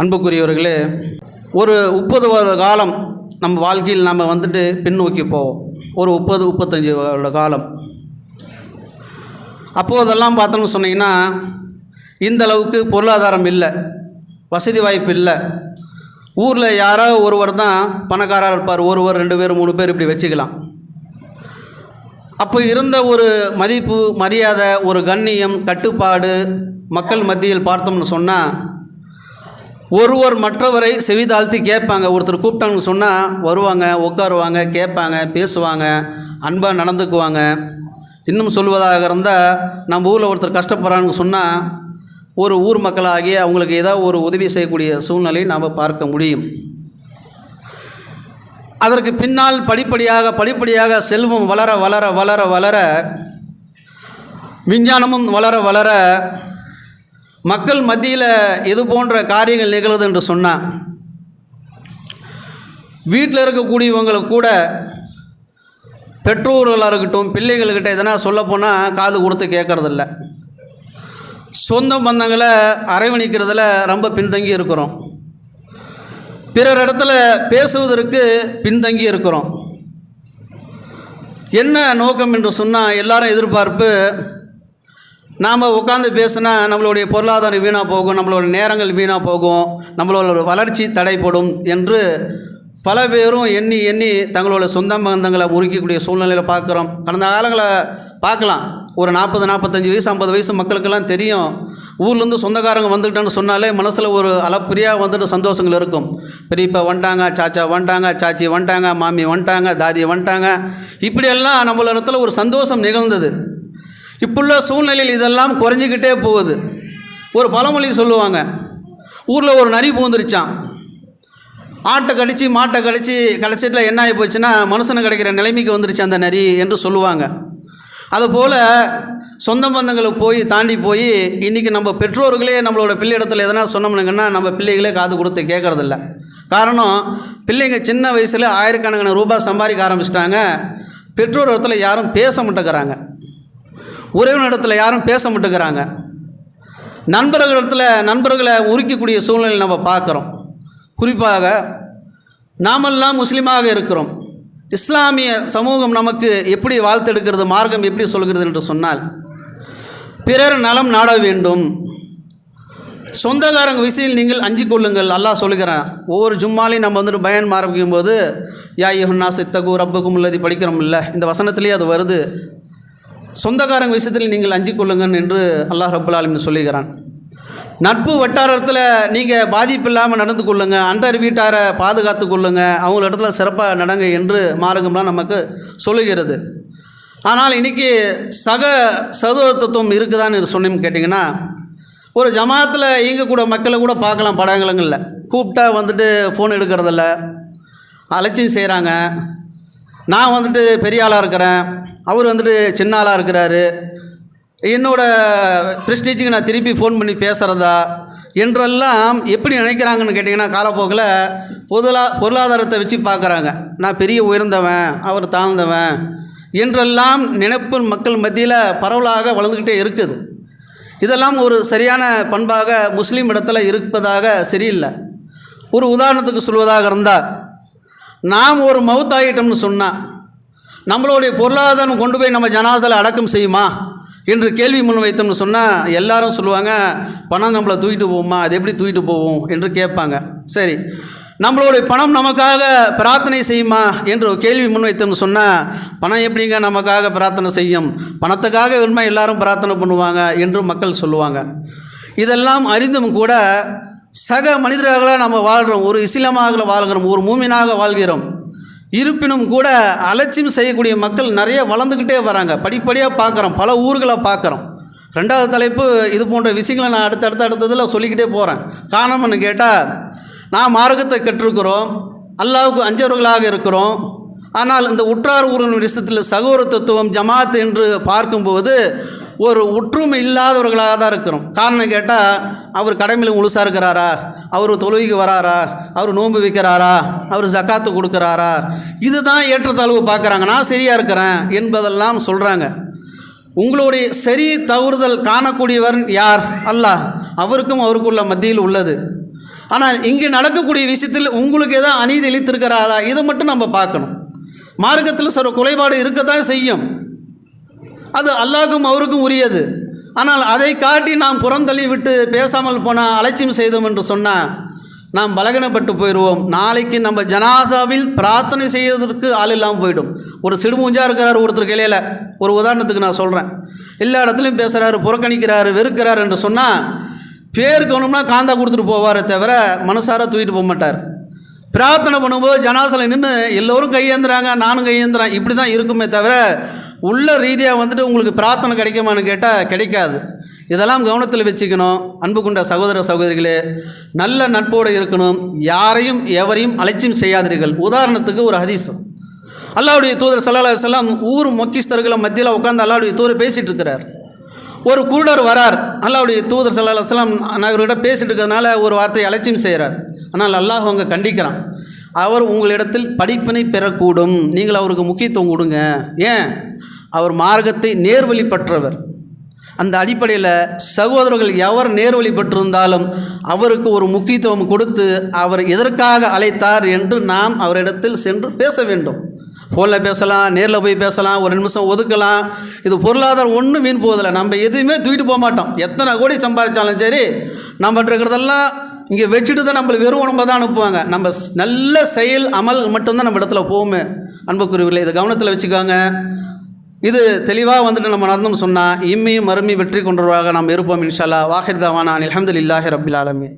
அன்புக்குரியவர்களே ஒரு முப்பது வருட காலம் நம்ம வாழ்க்கையில் நம்ம வந்துட்டு பின்னோக்கி போவோம். ஒரு முப்பது முப்பத்தஞ்சு வருட காலம். அப்போதெல்லாம் பார்த்தோம்னு சொன்னீங்கன்னா இந்த அளவுக்கு பொருளாதாரம் இல்லை வசதி வாய்ப்பு இல்லை. ஊரில் யாரோ ஒருவர் தான் பணக்காரர் இருப்பார். ஒருவர் ரெண்டு பேர் மூணு பேர் இப்படி வச்சுக்கலாம். அப்போ இருந்த ஒரு மதிப்பு மரியாதை ஒரு கண்ணியம் கட்டுப்பாடு மக்கள் மத்தியில் பார்த்தோம்னு சொன்னால் ஒருவர் மற்றவரை செவி தாழ்த்தி கேட்பாங்க. ஒருத்தர் கூப்பிட்டாங்கன்னு சொன்னால் வருவாங்க உட்காருவாங்க கேட்பாங்க பேசுவாங்க அன்பாக நடந்துக்குவாங்க. இன்னும் சொல்வதாக இருந்தால் நம்ம ஊரில் ஒருத்தர் கஷ்டப்படுறான்னு சொன்னால் ஒரு ஊர் மக்களாகி அவங்களுக்கு ஏதாவது ஒரு உதவி செய்யக்கூடிய சூழ்நிலையை நாம் பார்க்க முடியும். அதற்கு பின்னால் படிப்படியாக படிப்படியாக செல்வம் வளர வளர வளர வளர விஞ்ஞானமும் வளர வளர மக்கள் மத்தியில் இது போன்ற காரியங்கள் நிகழுது என்று சொன்னால் வீட்டில் இருக்கக்கூடியவங்களுக்கு கூட பெற்றோர்களாக இருக்கட்டும் பிள்ளைகள்கிட்ட எதனா சொல்லப்போனால் காது கொடுத்து கேட்கறதில்ல சொந்த பந்தங்களை அரவணிக்கிறதுல ரொம்ப பின்தங்கி இருக்கிறோம். பிறர் இடத்துல பேசுவதற்கு பின்தங்கி இருக்கிறோம். என்ன நோக்கம் என்று சொன்னால் எல்லாரும் எதிர்பார்ப்பு நாம் உட்காந்து பேசினா நம்மளுடைய பொருளாதாரம் வீணாக போகும் நம்மளோட நேரங்கள் வீணாக போகும் நம்மளோட வளர்ச்சி தடைப்படும் என்று பல பேரும் எண்ணி எண்ணி தங்களோட சொந்த பந்தங்களை முறிக்கக்கூடிய சூழ்நிலையில் பார்க்குறோம். கடந்த காலங்களை பார்க்கலாம். ஒரு நாற்பது நாற்பத்தஞ்சு வயசு ஐம்பது வயசு மக்களுக்கெல்லாம் தெரியும். ஊர்லேருந்து சொந்தக்காரங்க வந்துக்கிட்டேன்னு சொன்னாலே மனசில் ஒரு அளப்பிரியாக வந்துட்டு சந்தோஷங்கள் இருக்கும். பெரியப்பா வந்துட்டாங்க சாச்சா வந்துட்டாங்க சாச்சி வந்துட்டாங்க மாமி வந்துட்டாங்க தாதி வந்துட்டாங்க. இப்படியெல்லாம் நம்மள இடத்துல ஒரு சந்தோஷம் நிகழ்ந்தது. இப்புள்ள சூழ்நிலையில் இதெல்லாம் குறைஞ்சிக்கிட்டே போகுது. ஒரு பழமொழி சொல்லுவாங்க. ஊரில் ஒரு நரி பூந்துருச்சான் ஆட்டை கடித்து மாட்டை கடித்து கடைசியில் என்ன ஆகி போச்சுன்னா மனுஷனை கிடைக்கிற நிலைமைக்கு வந்துருச்சு அந்த நரி என்று சொல்லுவாங்க. அதுபோல் சொந்த பந்தங்களை போய் தாண்டி போய் இன்றைக்கி நம்ம பெற்றோர்களே நம்மளோட பிள்ளை எதனா சொன்னோம்னுங்கன்னா நம்ம பிள்ளைகளே காது கொடுத்து கேட்குறதில்ல. காரணம் பிள்ளைங்க சின்ன வயசில் ஆயிரக்கணக்கான ரூபாய் சம்பாதிக்க ஆரம்பிச்சிட்டாங்க. பெற்றோர் இடத்துல யாரும் பேச மாட்டேங்கிறாங்க. உறவினிடத்தில் இடத்துல யாரும் பேச மாட்டேங்கிறாங்க. நண்பர்களிடத்தில் நண்பர்களை உரிக்கக்கூடிய சூழ்நிலை நம்ம பார்க்குறோம். குறிப்பாக நாமெல்லாம் முஸ்லீமாக இருக்கிறோம். இஸ்லாமிய சமூகம் நமக்கு எப்படி வாழ்த்தெடுக்கிறது மார்க்கம் எப்படி சொல்கிறது என்று சொன்னால் பிறர் நலம் நாட வேண்டும். சொந்தக்காரங்க விஷயம் நீங்கள் அஞ்சு கொள்ளுங்கள். அல்லாஹ் சொல்லுகிறேன் ஒவ்வொரு ஜும்மாலையும் நம்ம வந்துட்டு பயன் ஆரம்பிக்கும் போது யா யுஹன்னா சித்தகு ரப்புக்கும் உள்ளதி படிக்கிறோம் இல்லை? இந்த வசனத்திலே அது வருது. சொந்தக்காரங்க விஷயத்தில் நீங்கள் அஞ்சு கொள்ளுங்கள் என்று அல்லாஹ் ரபுல் ஆலமின் சொல்லுகிறான். நட்பு வட்டாரத்தில் நீங்கள் பாதிப்பு இல்லாமல் நடந்து கொள்ளுங்கள் அண்டர் வீட்டாரை பாதுகாத்து கொள்ளுங்கள் அவங்கள இடத்துல சிறப்பாக நடங்க என்று மார்க்கம்லாம் நமக்கு சொல்லுகிறது. ஆனால் இன்றைக்கி சக சகோதரத்துவம் இருக்குதான்னு சொன்னேன்னு கேட்டிங்கன்னா ஒரு ஜமாத்தில் இயங்கக்கூட மக்களை கூட பார்க்கலாம் படங்களங்களில். கூப்பிட்டா வந்துட்டு ஃபோன் எடுக்கிறதில்ல அலட்சியம் செய்கிறாங்க. நான் வந்துட்டு பெரிய ஆளாக இருக்கிறேன். அவர் வந்துட்டு சின்ன ஆளாக இருக்கிறாரு. என்னோடய ப்ரெஸ்டீஜுக்கு நான் திருப்பி ஃபோன் பண்ணி பேசுகிறதா என்றெல்லாம் எப்படி நினைக்கிறாங்கன்னு கேட்டிங்கன்னா காலப்போக்கில் பொதுலா பொருளாதாரத்தை வச்சு பார்க்குறாங்க. நான் பெரிய உயர்ந்தவன் அவர் தாழ்ந்தவன் என்றெல்லாம் நினைப்பு மக்கள் மத்தியில் பரவலாக வளர்ந்துக்கிட்டே இருக்குது. இதெல்லாம் ஒரு சரியான பண்பாக முஸ்லீம் இடத்துல இருப்பதாக சரியில்லை. ஒரு உதாரணத்துக்கு சொல்வதாக இருந்தால் நாம் ஒரு மவுத் ஆகிட்டோம்னு சொன்னால் நம்மளுடைய பொருளாதாரம் கொண்டு போய் நம்ம ஜனாசில் அடக்கம் செய்யுமா? என்று கேள்வி முன் வைத்தோம்னு சொன்னால் எல்லாரும் சொல்லுவாங்க பணம் நம்மளை தூக்கிட்டு போவோமா அது எப்படி தூக்கிட்டு போவோம் என்று கேட்பாங்க. சரி. நம்மளுடைய பணம் நமக்காக பிரார்த்தனை செய்யுமா? என்று ஒரு கேள்வி முன்வைத்தோம்னு சொன்னால் பணம் எப்படிங்க நமக்காக பிரார்த்தனை செய்யும்? பணத்துக்காக விரும்ப எல்லாரும் பிரார்த்தனை பண்ணுவாங்க? என்று மக்கள் சொல்லுவாங்க. இதெல்லாம் அறிந்தும் கூட சக மனிதர்களாக நம்ம வாழ்கிறோம் ஒரு இஸ்லாமாக வாழ்கிறோம். ஒரு மூமினாக வாழ்கிறோம். இருப்பினும் கூட அலட்சியம் செய்யக்கூடிய மக்கள் நிறைய வளர்ந்துக்கிட்டே வராங்க. படிப்படியாக பார்க்குறோம். பல ஊர்களை பார்க்குறோம். ரெண்டாவது தலைப்பு இது போன்ற விஷயங்களை நான் அடுத்தடுத்த அடுத்ததில் சொல்லிக்கிட்டே போகிறேன் காரணம்னு கேட்டால் நான் மார்க்கத்தை கற்றுக்கிறோம். அல்லாவுக்கு அஞ்சவர்களாக இருக்கிறோம். ஆனால் இந்த உற்றார் ஊரின் விஷயத்தில் சகோதரத்துவம் ஜமாத் என்று பார்க்கும்போது ஒரு ஒற்றுமை இல்லாதவர்களாக தான் இருக்கிறோம். காரணம் கேட்டால் அவர் கடமையில் முழுசாக இருக்கிறாரா? அவர் தொழுகைக்கு வராரா? அவர் நோன்பு வைக்கிறாரா? அவர் ஜக்காத்து கொடுக்குறாரா? இதுதான் ஏற்றத்தாழ்வு பார்க்குறாங்க. நான் சரியாக இருக்கிறேன் என்பதெல்லாம் சொல்கிறாங்க உங்களுடைய சரி தவறுதல் காணக்கூடியவர் யார்? அல்லாஹ். அவருக்கும் அவருக்குள்ள மத்தியில் உள்ளது. ஆனால் இங்கே நடக்கக்கூடிய விஷயத்தில் உங்களுக்கு ஏதோ அநீதி இழித்திருக்கிறாரா? இதை மட்டும் நம்ம பார்க்கணும். மார்க்கத்தில் சில குறைபாடு இருக்கத்தான் செய்யும். அது அல்லாஹ்க்கும் அவருக்கும் உரியது. ஆனால் அதை காட்டி நாம் புறந்தள்ளி விட்டு பேசாமல் போனால் அலட்சியம் செய்தோம் என்று சொன்னால் நாம் பலகனப்பட்டு போயிடுவோம் நாளைக்கு நம்ம ஜனாசாவில் பிரார்த்தனை செய்வதற்கு ஆள் இல்லாமல் போயிடும். ஒரு சிடுமூஞ்சாக இருக்கிறார் ஒருத்தர் கிளையில். ஒரு உதாரணத்துக்கு நான் சொல்கிறேன் எல்லா இடத்துலையும் பேசுகிறாரு புறக்கணிக்கிறாரு வெறுக்கிறார் என்று சொன்னால் பேர் கவனம்னா காந்தா கொடுத்துட்டு போவாரே தவிர மனசார தூக்கிட்டு போக மாட்டார். பிரார்த்தனை பண்ணும்போது ஜனாசலை நின்று எல்லோரும் கையேந்துறாங்க நானும் கையேந்துறேன். இப்படி தான் இருக்குமே தவிர உள்ள ரீதியாக வந்துட்டு உங்களுக்கு பிரார்த்தனை கிடைக்குமான்னு கேட்டால் கிடைக்காது. இதெல்லாம் கவனத்தில் வச்சுக்கணும். அன்பு கொண்ட சகோதர சகோதரிகளே நல்ல நட்போடு இருக்கணும். யாரையும் எவரையும் அலட்சியம் செய்யாதீர்கள். உதாரணத்துக்கு ஒரு ஹதீஸ். அல்லாவுடைய தூதர் சல்லா செல்லாம் ஊர் மொக்கிஸ்தர்களை மத்தியில் உட்காந்து அல்லாவுடைய தூதர் பேசிகிட்டு இருக்கிறார். ஒரு குருடர் வரார். அல்லாவுடைய தூதர் சல்லா செல்லாம் நகர்கிட்ட பேசிகிட்டு இருக்கிறதுனால ஒரு வார்த்தையை அலட்சியம் செய்கிறார் ஆனால் அல்லாஹ் அவங்க கண்டிக்கிறான். அவர் உங்களிடத்தில் படிப்பினை பெறக்கூடும். நீங்கள் அவருக்கு முக்கியத்துவம் கொடுங்க. ஏன்? அவர் மார்க்கத்தை நேர்வழி பெற்றவர் அந்த அடிப்படையில் சகோதரர்கள் எவர் நேர்வழி பெற்றிருந்தாலும் அவருக்கு ஒரு முக்கியத்துவம் கொடுத்து அவர் எதற்காக அழைத்தார் என்று நாம் அவரிடத்தில் சென்று பேச வேண்டும். ஃபோனில் பேசலாம் நேரில் போய் பேசலாம் ஒரு நிமிஷம் ஒதுக்கலாம். இது பொருளாதாரம் ஒன்றும் வீண் போதில்லை நம்ம எதுவுமே தூக்கிட்டு போக மாட்டோம். எத்தனை கோடி சம்பாதிச்சாலும் சரி நம்மகிட்ட இருக்கிறதெல்லாம் இங்கே வச்சுட்டு தான் நம்மளை வெறும் உடம்பை தான் அனுப்புவாங்க. நம்ம ஸ்- நல்ல செயல் அமல் மட்டும்தான் நம்ம இடத்துல போகுமே. அன்புக்குரியவர்களே இதை கவனத்தில் வச்சுக்கோங்க. இது தெளிவாக வந்துட்டு நம்ம நடந்தோம் சொன்னால் இம்மையும் மறுமையும் வெற்றி கொண்டவராக நாம் இருப்போம் இன்ஷால்லா வாஹிர்தாவானா அலமதுல்லாஹி ரபில் ஆலமி